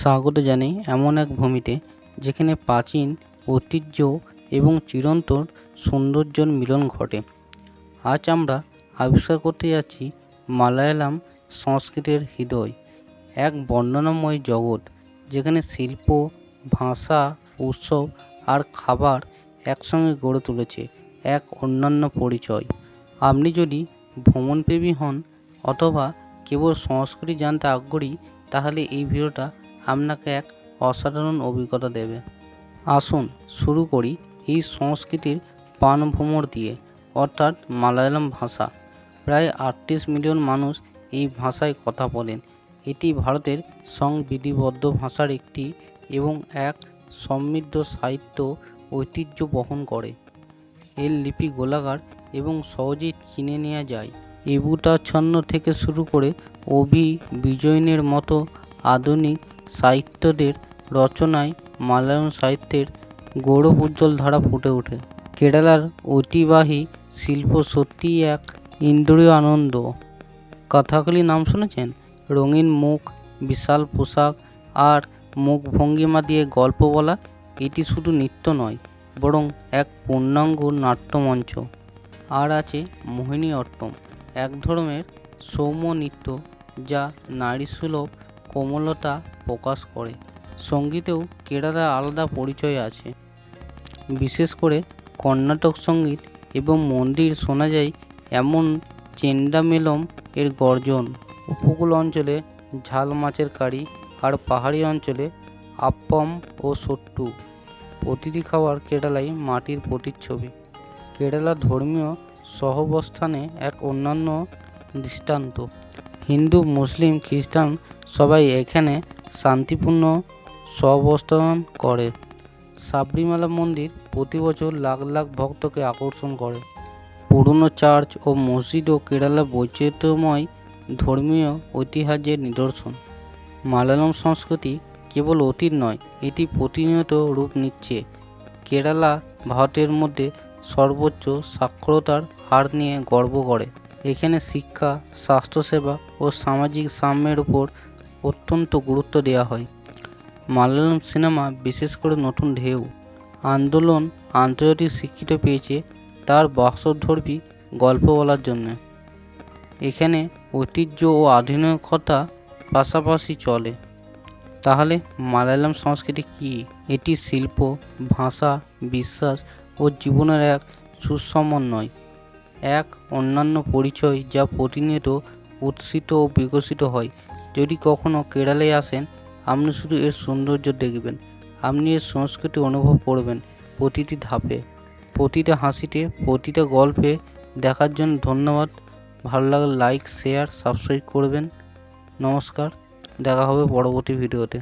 স্বাগত জানাই এমন এক ভূমিতে যেখানে প্রাচীন, ঐতিহ্য এবং চিরন্তন সৌন্দর্যের মিলন ঘটে। আজ আমরা আবিষ্কার করতে যাচ্ছি মালায়ালাম সংস্কৃতির হৃদয়, এক বর্ণনাময় জগৎ যেখানে শিল্প, ভাষা, উৎসব আর খাবার একসঙ্গে গড়ে তুলেছে এক অন্যান্য পরিচয়। আপনি যদি ভ্রমণপ্রেমী হন অথবা কেবল সংস্কৃতি জানতে আগ্রহী, তাহলে এই ভিডিওটা আপনাকে এক অসাধারণ অভিজ্ঞতা দেবে। আসুন শুরু করি এই সংস্কৃতির প্রাণভ্রমর দিয়ে, অর্থাৎ মালায়ালাম ভাষা। প্রায় আটত্রিশ মিলিয়ন মানুষ এই ভাষায় কথা বলেন। এটি ভারতের সংবিধিবদ্ধ ভাষার একটি এবং এক সমৃদ্ধ সাহিত্য ঐতিহ্য বহন করে। এর লিপি গোলাকার এবং সহজেই চিনে নেওয়া যায়। এবুটাচ্ছন্ন থেকে শুরু করে অভি বিজয়নের মতো আধুনিক সাহিত্যদের রচনায় মালয়ালম সাহিত্যের গৌরব উজ্জ্বল ধারা ফুটে ওঠে। কেরালার ঐতিবাহী শিল্প সত্যিই এক ইন্দ্রিয় আনন্দ। কথাকলি নাম শুনেছেন? রঙিন মুখ, বিশাল পোশাক আর মুখ ভঙ্গিমা দিয়ে গল্প বলা এটি শুধু নৃত্য নয়, বরং এক পূর্ণাঙ্গ নাট্যমঞ্চ। আর আছে মোহিনী অট্টম, এক ধরনের সৌম্য নৃত্য যা নারীসুলভ কোমলতা প্রকাশ করে। সঙ্গীতেও কেরালার আলাদা পরিচয় আছে। বিশেষ করে কর্ণাটক সংগীত এবং মন্দির শোনা যায় এমন চেন্ডামেলম এর গর্জন। উপকূল অঞ্চলে ঝাল মাছের কারি আর পাহাড়ি অঞ্চলে আপ্পম ও সট্টু প্রতিটি খাবার কেরালায় মাটির প্রতিচ্ছবি। কেরালার ধর্মীয় সহবস্থানে এক অন্যান্য দৃষ্টান্ত। হিন্দু, মুসলিম, খ্রিস্টান সবাই এখানে শান্তিপূর্ণ সহাবস্থান করে। সাবরিমালা মন্দির প্রতি বছর লাখ লাখ ভক্তকে আকর্ষণ করে। পুরনো চার্চ ও মসজিদও কেরালা বৈচিত্র্যময় ধর্মীয় ঐতিহ্যের নিদর্শন। মালায়ালম সংস্কৃতি কেবল অতীত নয়, এটি প্রতিনিয়ত রূপ নিচ্ছে। কেরালা ভারতের মধ্যে সর্বোচ্চ সাক্ষরতার হার নিয়ে গর্ব করে। এখানে শিক্ষা, স্বাস্থ্যসেবা ও সামাজিক সাম্যের উপর অত্যন্ত গুরুত্ব দেওয়া হয়। মালায়ালাম সিনেমা, বিশেষ করে নতুন ঢেউ, আন্দোলন, আন্তর্জাতিক স্বীকৃতি পেয়েছে তার বাস্তবধর্মী গল্প বলার জন্য। এখানে ঐতিহ্য ও আধুনিকতা পাশাপাশি চলে। তাহলে মালায়ালাম সংস্কৃতি কী? এটি শিল্প, ভাষা, বিশ্বাস ও জীবনের এক সুসমন্বয় এক অন্যান্য পরিচয় যা প্রতিনিয়ত উৎসিত ও বিকশিত হয়। যদি কখনো কেরালায় আসেন, আপনি শুধু এর সৌন্দর্য দেখবেন। আপনি এর সংস্কৃতি অনুভব করবেন প্রতিটি ধাপে। প্রতিটা হাসিতে, প্রতিটা গল্পে দেখার জন্য ধন্যবাদ। ভালো লাগলে লাইক শেয়ার সাবস্ক্রাইব করবেন। নমস্কার। দেখা হবে পরবর্তী ভিডিওতে।